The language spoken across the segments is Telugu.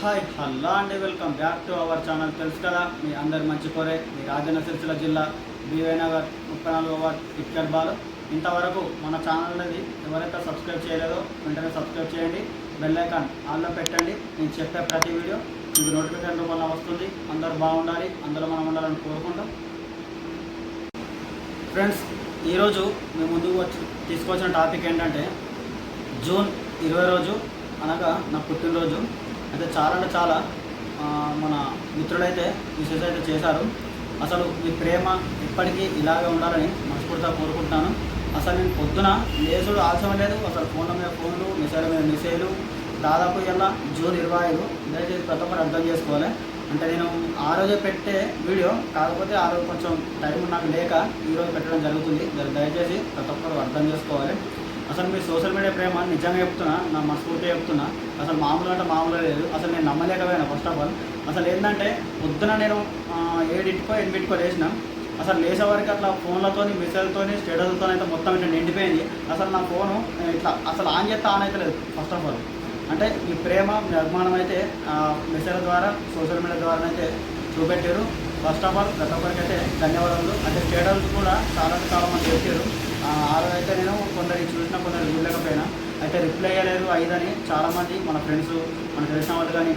హాయ్ హలో అండి welcome back to our channel తెలుసు కదా. మీ అందరి మంచి కోరే మీ రాజన్న సిరిసిల్ల జిల్లా బీవైనగర్ ముప్పై నాలుగు ఓవర్ ఇక్కర్ బాల్ ఇంతవరకు మన ఛానల్ అనేది ఎవరైతే సబ్స్క్రైబ్ చేయలేదో వెంటనే సబ్స్క్రైబ్ చేయండి. బెల్ ఐకాన్ ఆన్లో పెట్టండి. నేను చెప్పే ప్రతి వీడియో మీకు నోటిఫికేషన్ రూపంలో వస్తుంది. అందరూ బాగుండాలి. అందరూ మనం ఉండాలని కోరుకుంటాం ఫ్రెండ్స్ ఈరోజు మేము ముందుకు వచ్చి తీసుకొచ్చిన టాపిక్ ఏంటంటే జూన్ ఇరవై రోజు అనగా నా పుట్టినరోజు. అయితే చాలా అంటే చాలా మన మిత్రులైతే విశేష అయితే చేశారు. అసలు మీ ప్రేమ ఎప్పటికీ ఇలాగే ఉండాలని మనస్ఫూర్తిగా కోరుకుంటున్నాను. అసలు నేను పొద్దున లేసుడు ఆలస్యం లేదు అసలు ఫోన్ల మీద ఫోన్లు మెసేజ్ల మీద మెసేజ్లు దాదాపు ఇలా జూన్ ఇరవై ఐదు దయచేసి ప్రతి ఒక్కరు అర్థం చేసుకోవాలి. అంటే నేను ఆ రోజే పెట్టే వీడియో కాకపోతే ఆ రోజు కొంచెం టైం నాకు లేక ఈ రోజు పెట్టడం జరుగుతుంది. దయచేసి ప్రతి ఒక్కరు అర్థం చేసుకోవాలి. అసలు మీ సోషల్ మీడియా ప్రేమ నిజంగా చెప్తున్నా నా మనస్ఫూర్తిగా చెప్తున్నా. అసలు మామూలు అంటే మామూలుగా లేదు. అసలు నేను నమ్మలేకపోయాను ఫస్ట్ ఆఫ్ ఆల్ అసలు ఏంటంటే పొద్దున నేను ఆ, ఏడింటికో ఎనిమిదికో అసలు లేచే వరకు అట్లా ఫోన్లతోని మెసేజ్లతో స్టేటస్లతో అయితే మొత్తం ఇట్లా నిండిపోయింది. అసలు నా ఫోను ఇట్లా అసలు ఆన్ చేస్తే ఆన్ అయితే లేదు ఫస్ట్ ఆఫ్ ఆల్ అంటే ఈ ప్రేమ మీ అభిమానం అయితే మెసేజ్ల ద్వారా సోషల్ మీడియా ద్వారా అయితే చూపెట్టారు ఫస్ట్ ఆఫ్ ఆల్ ప్రతి ఒక్కరికి అయితే ధన్యవాదాలు. అంటే స్టేటస్ కూడా చాలా చాలా మంది పెట్టారు ఆ రోజు అయితే నేను కొందరికి చూసిన కొందరు చూడలేకపోయినా అయితే రిప్లై అయ్యలేదు ఐదని చాలామంది మన ఫ్రెండ్స్ మన తెలిసిన వాళ్ళు కానీ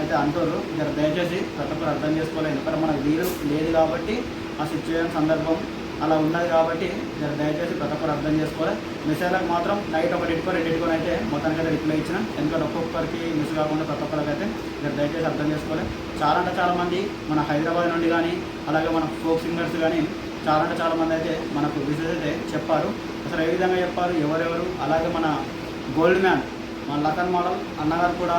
అయితే అంటారు. జర దయచేసి ప్రతి ఒక్కరు అర్థం చేసుకోవాలి. ఎందుకంటే మనకు వీలు లేదు కాబట్టి ఆ సిచ్యువేషన్ సందర్భం అలా ఉన్నది కాబట్టి జర దయచేసి ప్రతి ఒక్కరు అర్థం చేసుకోవాలి. మెసేజ్లకు మాత్రం నైట్ ఒకటికో రెండింటికో అయితే మొత్తానికి అయితే రిప్లై ఇచ్చిన. ఎందుకంటే ఒక్కొక్కరికి మిస్ కాకుండా ప్రతి ఒక్కరికి అయితే జర దయచేసి అర్థం చేసుకోవాలి. చాలా అంటే చాలామంది మన హైదరాబాద్ నుండి కానీ అలాగే మన ఫోక్ సింగర్స్ కానీ చాలా అంటే చాలా మంది అయితే మనకు విశేష అయితే చెప్పారు. అసలు ఏ విధంగా చెప్పారు? ఎవరెవరు? అలాగే మన గోల్డ్ మ్యాన్ మన లకన్ మోడల్ అన్నగారు కూడా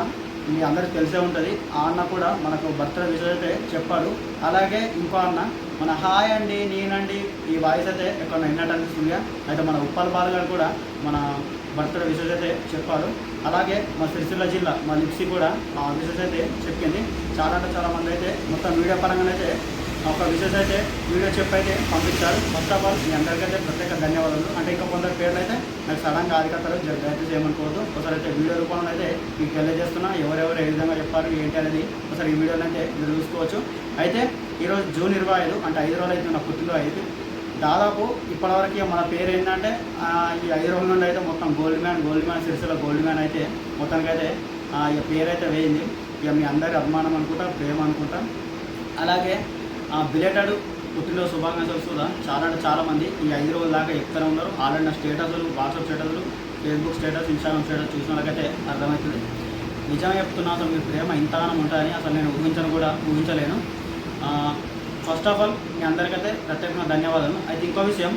మీ అందరికీ తెలిసే ఉంటుంది. ఆ అన్న కూడా మనకు భర్త విషయం అయితే చెప్పాడు అలాగే ఇంకో అన్న మన హాయ్ అండి నేనండి ఈ వాయిస్ అయితే ఎక్కడ విన్నట్టు అనిపిస్తుంది. అయితే మన ఉప్పల్ బాల్ గారు కూడా మన భర్త విషయం అయితే చెప్పారు. అలాగే మా సిరిసిల్ల జిల్లా మా లిప్సీ కూడా ఆ విషయం అయితే చెప్పింది. చాలా అంటే చాలా మంది అయితే మొత్తం మీడియా పరంగా అయితే ఒక విశేష అయితే వీడియో చెప్పి అయితే పంపించారు. ఫస్ట్ ఆఫ్ ఆల్ మీ అందరికైతే ప్రత్యేక ధన్యవాదాలు. అంటే ఇంకా కొందరు పేర్లు అయితే నాకు సడన్గా ఆధికతలు దయచేసి చేయమనుకోవద్దు ఒకసారి అయితే వీడియో రూపంలో అయితే మీకు తెలియజేస్తున్నా. ఎవరెవరు ఏ విధంగా చెప్పారు ఏంటి అనేది ఒకసారి ఈ వీడియోలో అయితే మీరు చూసుకోవచ్చు. అయితే ఈరోజు జూన్ ఇరవై ఐదు అంటే ఐదు రోజులు అయితే నా పుట్టినరోజు అయితే. దాదాపు ఇప్పటివరకు మన పేరు ఏంటంటే ఈ ఐదు రోజుల నుండి అయితే మొత్తం gold man gold man Sircilla gold man అయితే మొత్తానికైతే ఈ ఇక పేరు అయితే వేయింది. ఇక మీ అందరి అభిమానం అనుకుంటా ప్రేమ అనుకుంటా. అలాగే బిలేటెడ్ పుట్టినరోజు శుభాకాంక్షలు కూడా చాలా అంటే చాలా మంది ఈ ఐదు రోజుల దాకా చెప్తూనే ఉన్నారు? ఆల్రెడీ నా స్టేటస్లు వాట్సాప్ స్టేటస్లు ఫేస్బుక్ స్టేటస్ ఇన్స్టాగ్రామ్ స్టేటస్ చూసిన వాళ్ళకైతే అర్థమవుతుంది. నిజమే చెప్తున్నా అసలు మీ ప్రేమ ఇంతగానం ఉంటుందని అసలు నేను ఊహించను కూడా ఊహించలేను. ఫస్ట్ ఆఫ్ ఆల్ మీ అందరికైతే ప్రత్యేకంగా ధన్యవాదాలు. అయితే ఇంకో విషయం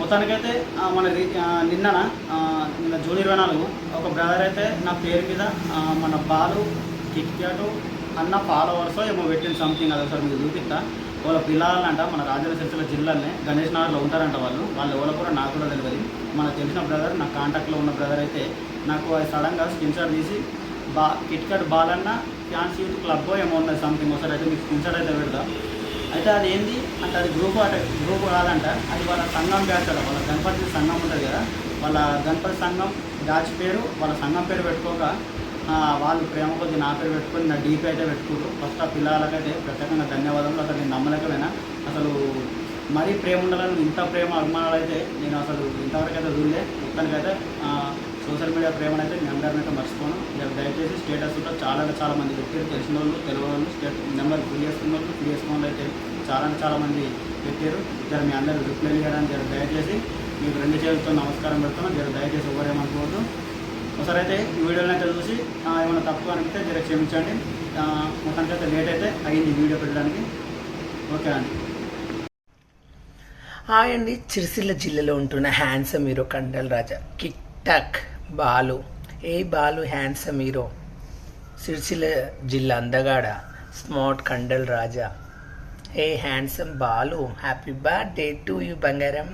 మొత్తానికైతే మన నిన్న నిన్నన నిన్న జూన్ ఇరవై నాలుగు ఒక బ్రదర్ అయితే నా పేరు మీద మన బాలు కిట్ అన్న ఫాలోవర్స్ ఏమో పెట్టిన సంథింగ్ అదే సార్ మీకు చూపిస్తా. వాళ్ళ పిల్లలంట మన రాజన్న సిరిసిల్ల జిల్లాలోనే గణేష్ నగర్లో ఉంటారంట వాళ్ళు. వాళ్ళు ఎవరో కూడా నాకు కూడా తెలియదు మనకు తెలిసిన బ్రదర్ నా కాంటాక్ట్లో ఉన్న బ్రదర్ అయితే నాకు అది సడన్గా స్క్రీన్ షాట్ తీసి బా కిట్ క్యాట్ బాలన్న ఫ్యాన్స్ యూత్ క్లబ్ ఏమో ఉన్నది సంథింగ్ ఒకసారి అయితే మీకు స్క్రీన్ షాట్ అయితే పెడదా అయితే అది ఏంది? అంటే అది గ్రూప్ అంటే గ్రూప్ కాదంట. అది వాళ్ళ సంఘం బ్యాచ్ అట. వాళ్ళ గణపతి సంఘం ఉంటుంది కదా. వాళ్ళ గణపతి సంఘం బ్యాచ్ పేరు వాళ్ళ సంఘం పేరు పెట్టుకోక వాళ్ళు ప్రేమ కొద్ది నా పేరు పెట్టుకొని నా డీపీ అయితే పెట్టుకోరు ఫస్ట్ ఆ పిల్లలకైతే ప్రత్యేకంగా ధన్యవాదాలు అసలు నేను నమ్మలేకపోయినా. అసలు మరీ ప్రేమ ఉండాలని ఇంత ప్రేమ అభిమానాలు అయితే నేను అసలు ఇంతవరకు అయితే చూడలే మొత్తానికైతే సోషల్ మీడియా ప్రేమను అయితే మీ అందరిని అయితే మర్చిపోను. దయచేసి స్టేటస్ కూడా చాలా అంటే చాలా మంది పెట్టారు. తెలిసిన వాళ్ళు తెలియని వాళ్ళు స్టేట్ నెంబర్ ఫిల్ చేసుకున్న వాళ్ళు ఫిల్ చేసుకున్న వాళ్ళు అయితే చాలా అంటే చాలా మంది పెట్టారు. జర మీ అందరూ రిప్లై చేయడానికి జర దయచేసి మీకు రెండు చేతులతో నమస్కారం పెడుతున్నాను జర దయచేసి ఎవరేమనుకోవద్దు. ఒకసారి అయితే ఈ వీడియోని అయితే చూసి ఏమైనా తప్పు అనిపితే జర క్షమించండి. మొత్తానికి అయితే లేట్ అయితే అయ్యింది వీడియో పెట్టడానికి. ఓకే అండి. హాయ్ అండి. చిరుసిల్ల జిల్లాలో ఉంటున్న హ్యాండ్సమ్ హీరో కండల్ రాజా కిక్ టక్ బాలు. ఏ బాలు హ్యాండ్సమ్ హీరో సిరిసిల్ల జిల్లా అందగాడ స్మార్ట్ కండల్ రాజా. ఏ handsome Balu happy birthday to you బంగారం.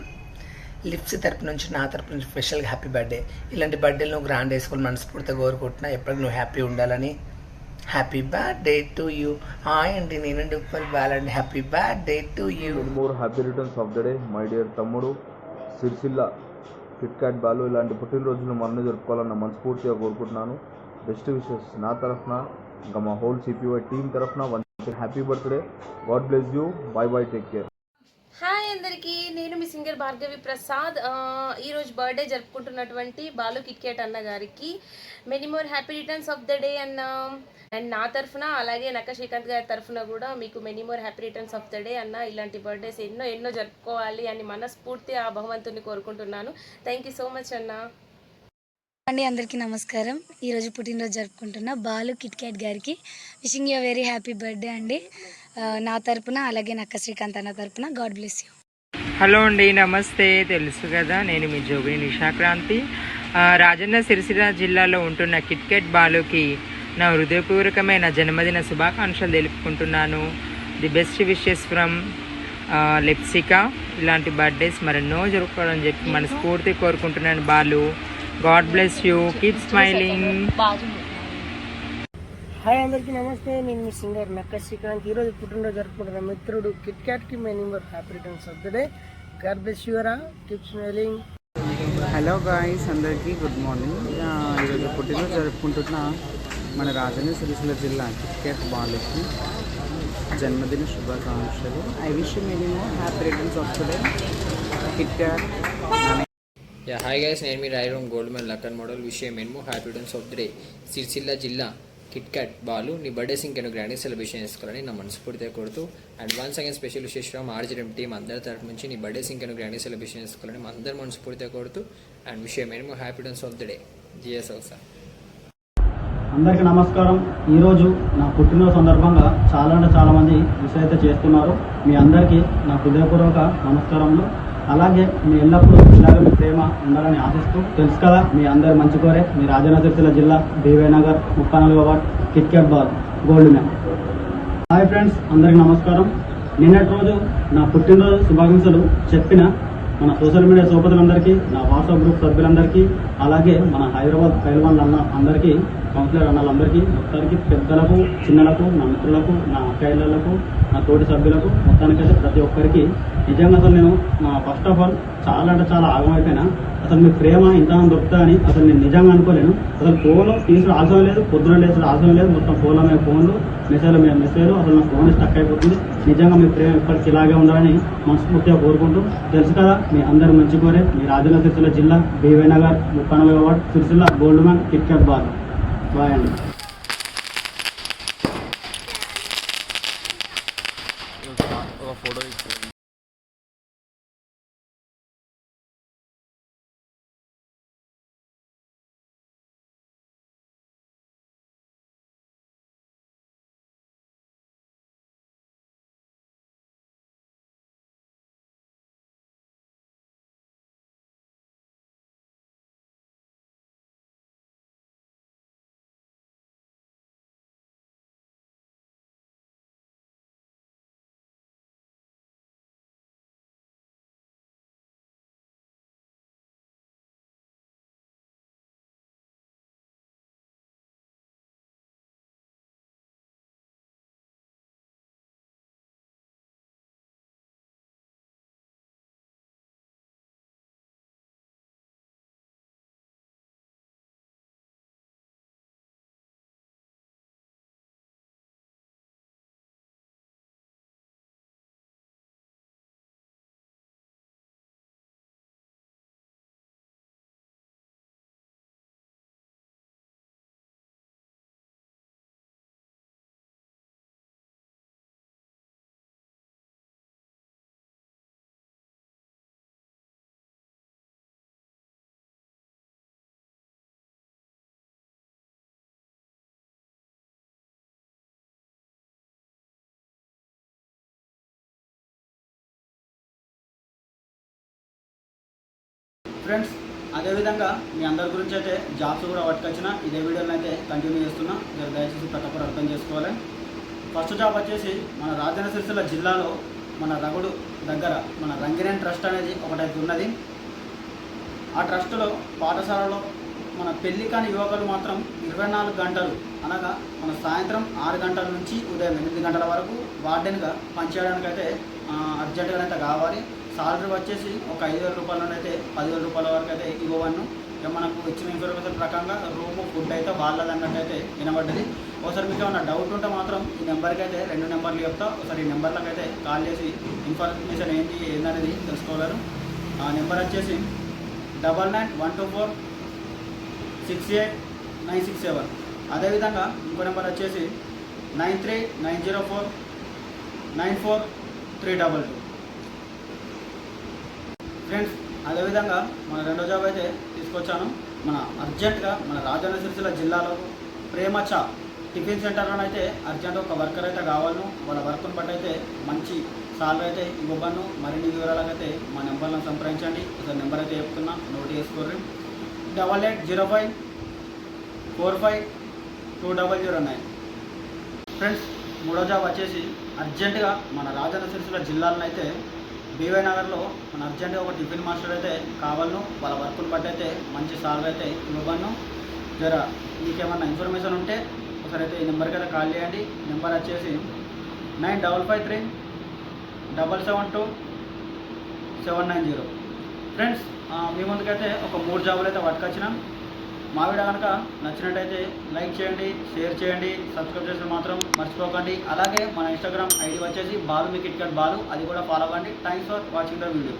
లిప్స్ తరపు నుంచి నా తరపు నుంచి స్పెషల్గా హ్యాపీ బర్త్డే ఇలాంటి బర్త్డేలు నువ్వు గ్రాండ్ వేసుకొని మనస్ఫూర్తిగా కోరుకుంటున్నా. ఎప్పటికి నువ్వు హ్యాపీ ఉండాలని. Happy birthday to you hi అండి నేనండి Uppal బాలండి happy birthday to you more happy returns of the day my dear తమ్ముడు సిరిసిల్ల కిట్ క్యాట్ బాలు ఇలాంటి పుట్టినరోజులు మన్ను జరుపుకోవాలన్న మనస్ఫూర్తిగా కోరుకుంటున్నాను. బెస్ట్ విషెస్ నా తరఫున ఇంకా మా హోల్ సిపివై టీం తరఫున one happy birthday god bless you bye bye take care అందరికీ నేను మీ సింగర్ భార్గవి ప్రసాద్. ఈరోజు బర్త్డే జరుపుకుంటున్నటువంటి బాలు కిట్కేట్ అన్న గారికి. Many more happy returns of the day అన్న. అండ్ నా తరఫున అలాగే నక్క శ్రీకాంత్ గారి తరఫున కూడా మీకు many more happy returns of the day అన్న. ఇలాంటి బర్త్డేస్ ఎన్నో ఎన్నో జరుపుకోవాలి అని మనస్ఫూర్తి ఆ భగవంతుని కోరుకుంటున్నాను. థ్యాంక్ యూ సో మచ్ అన్న. అండి అందరికీ నమస్కారం. ఈరోజు పుట్టినరోజు జరుపుకుంటున్న బాలు కిట్ గారికి wishing you very happy birthday అండి. నా తరపున అలాగే నక్క శ్రీకాంత్ అన్న తరపున గాడ్ బ్లెస్ యూ హలో అండి నమస్తే. తెలుసు కదా నేను మీ జోగిని నిషాక్రాంతి రాజన్న సిరిసిల్ల జిల్లాలో ఉంటున్న కిట్కెట్ బాలుకి నా హృదయపూర్వకమైన జన్మదిన శుభాకాంక్షలు తెలుపుకుంటున్నాను. ది బెస్ట్ విషెస్ ఫ్రమ్ లెప్సికా. ఇలాంటి బర్త్డేస్ మరెన్నో జరుపుకోవాలని చెప్పి మనస్ఫూర్తి కోరుకుంటున్నాను Balu. God bless you. Keep smiling. Hi అందరికీ నమస్తే నేను మీ సింగర్ నక్క శ్రీకాంత్. ఈరోజు పుట్టినరోజు జరుపుకుంటున్న మిత్రుడు kit క్యాట్కి my number happy returns of the day god bless యువరా keep smiling hello guys అందరికీ గుడ్ మార్నింగ్ ఈరోజు పుట్టినరోజు జరుపుకుంటున్న మన రాజన్న సిరిసిల్ల జిల్లా కిట్కెట్ బాలుకి జన్మదిన శుభాకాంక్షలు. I wish many more happy returns of day KitKat yeah hi guys నేను మీ రైరోన్ గోల్డ్ మెన్ లక్కన్ మోడల్ విషయం many more happy returns of the day Sircilla జిల్లా కిట్ క్యాట్ బాలు నీ బర్త్డే ఇంకెను గ్రాండ్ సెలబ్రేషన్ చేసుకోవాలని నా మనస్ఫూర్తిగా కొడుతు అండ్ వన్స్ అగైన్ స్పెషల్ విశేష ఫ్రమ్ ఆర్జీఎం టీమ్ అందరి తరపు నుంచి నీ బర్త్డే ఇంకెను గ్రాండ్ సెలబ్రేషన్ చేసుకోవాలని మా అందరి మనస్ఫూర్తిగా కొడుతు అండ్ విషయం many more happy of the day GS sir అందరికీ నమస్కారం. ఈరోజు నా పుట్టినరోజు సందర్భంగా చాలా అంటే చాలామంది అయితే చేస్తున్నారు. మీ అందరికీ నా హృదయపూర్వక నమస్కారంలో అలాగే మీ ఎల్లప్పుడూ ఇలాగ మీ ప్రేమ ఉండాలని ఆశిస్తూ తెలుసు కదా మీ అందరి మంచి కోరే మీ రాజన్న జిల్లా బీవై ముప్పై నాలుగో ward KitKat Bal gold man hi friends అందరికీ నమస్కారం. నిన్నటి రోజు నా పుట్టినరోజు శుభాకాంక్షలు చెప్పిన మన సోషల్ మీడియా సోపతులందరికీ నా వాట్సాప్ గ్రూప్ సభ్యులందరికీ అలాగే మన హైదరాబాద్ పైల్వాన్ అన్న అందరికీ కౌన్సిలర్ అన్నలందరికీ మొత్తానికి పెద్దలకు చిన్నలకు నా మిత్రులకు నా అక్కయ్యలకు నా తోటి సభ్యులకు మొత్తానికైతే ప్రతి ఒక్కరికి నిజంగా అసలు నేను ఫస్ట్ ఆఫ్ ఆల్ చాలా అంటే చాలా ఆగమైపోయినా అసలు మీ ప్రేమ ఇంత దొరుకుతా అని అసలు నేను నిజంగా అనుకోలేను. అసలు ఫోన్ తీసుకుని ఆల్సం లేదు పొద్దున లేచిన ఆల్సం లేదు మొత్తం ఫోన్లో మీద ఫోన్లు మెసేజ్లో మీద మెసేజ్ అసలు నా ఫోన్ స్టక్ అయిపోతుంది. నిజంగా మీ ప్రేమ ఇప్పటికి ఇలాగే ఉండాలని మనస్ఫూర్తిగా కోరుకుంటూ తెలుసు కదా మీ అందరు మంచి కోరే మీ రాజన్న సిరిసిల్ల జిల్లా బీవై నగర్ ముప్పై ward Sircilla gold man KitKat bar. Bye friends అదేవిధంగా మీ అందరి గురించి అయితే జాబ్స్ కూడా పట్టుకొచ్చిన ఇదే వీడియోని అయితే కంటిన్యూ చేస్తున్నా. మీరు దయచేసి ప్రతి ఒక్కరు అర్థం చేసుకోవాలి. ఫస్ట్ జాబ్ వచ్చేసి మన రాజన్న సిరిసిల్ల జిల్లాలో మన రగుడు దగ్గర మన రంగిరేన్ ట్రస్ట్ అనేది ఒకటైతే ఉన్నది. ఆ ట్రస్టులో పాఠశాలలో మన పెళ్ళి కాని యువకులు మాత్రం ఇరవై నాలుగు గంటలు అనగా మన సాయంత్రం ఆరు గంటల నుంచి ఉదయం ఎనిమిది గంటల వరకు వార్డెన్గా పనిచేయడానికైతే అర్జెంటుగా అయితే కావాలి. సాలరీ వచ్చేసి ఒక ఐదు వేల రూపాయల నుండి అయితే పదివేల రూపాయల వరకు అయితే ఇవ్వవన్ను ఇక మనకు ఇచ్చిన ఇన్ఫర్మేషన్ ప్రకారంగా రూము ఫుడ్ అయితే వాళ్ళది అన్నట్టు అయితే వినబడ్డది. ఒకసారి మీకు ఏమైనా డౌట్ ఉంటే మాత్రం ఈ నెంబర్కి అయితే రెండు నెంబర్లు చెప్తా. ఒకసారి ఈ నెంబర్లకు అయితే కాల్ చేసి ఇన్ఫర్మేషన్ ఏంటి ఏందనేది తెలుసుకోగలరు. ఆ నెంబర్ వచ్చేసి double nine one two four six eight nine six seven. అదేవిధంగా ఇంకో నెంబర్ వచ్చేసి nine three nine zero four nine four three double two. Friends అదేవిధంగా మన రెండో జాబ్ అయితే తీసుకొచ్చాను. మన అర్జెంట్గా మన రాజన్న సిరిసిల్ల జిల్లాలో ప్రేమచ టిఫిన్ సెంటర్లో అయితే అర్జెంట్ ఒక వర్కర్ అయితే కావాలను. వాళ్ళ వర్క్ను బట్టి అయితే మంచి సాలరీ అయితే ఇవ్వబను మరిన్ని వివరాలకు అయితే మా నెంబర్లను సంప్రదించండి. ఒకసారి నెంబర్ అయితే చెప్తున్నా. Note చేసుకోర్రి double eight zero five four five two double zero nine friends మూడో జాబ్ వచ్చేసి అర్జెంటుగా మన రాజన్న సిరిసిల్ల జిల్లాలను అయితే బీవై నగర్లో మన అర్జెంట్గా ఒక టిఫిన్ మాస్టర్ అయితే కావాలను వాళ్ళ వర్కులు బట్టి అయితే మంచి సాల్వ్ అయితే ఇవ్వను జర మీకేమన్నా ఇన్ఫర్మేషన్ ఉంటే ఒకసారి అయితే ఈ నెంబర్కి అయితే కాల్ చేయండి. నెంబర్ వచ్చేసి nine double five three double seven two seven nine zero. Friends మీ ముందుకైతే ఒక మూడు జాబులు అయితే పట్టుకొచ్చినాం. మా వీడియో కనుక నచ్చినట్టయితే లైక్ చేయండి షేర్ చేయండి సబ్స్క్రైబ్ చేసిన మాత్రం మర్చిపోకండి. అలాగే మన ఇన్స్టాగ్రామ్ ఐడి వచ్చేసి బాలు మీ కిట్ బాలు. అది కూడా ఫాలో అవ్వండి. Thanks for watching the video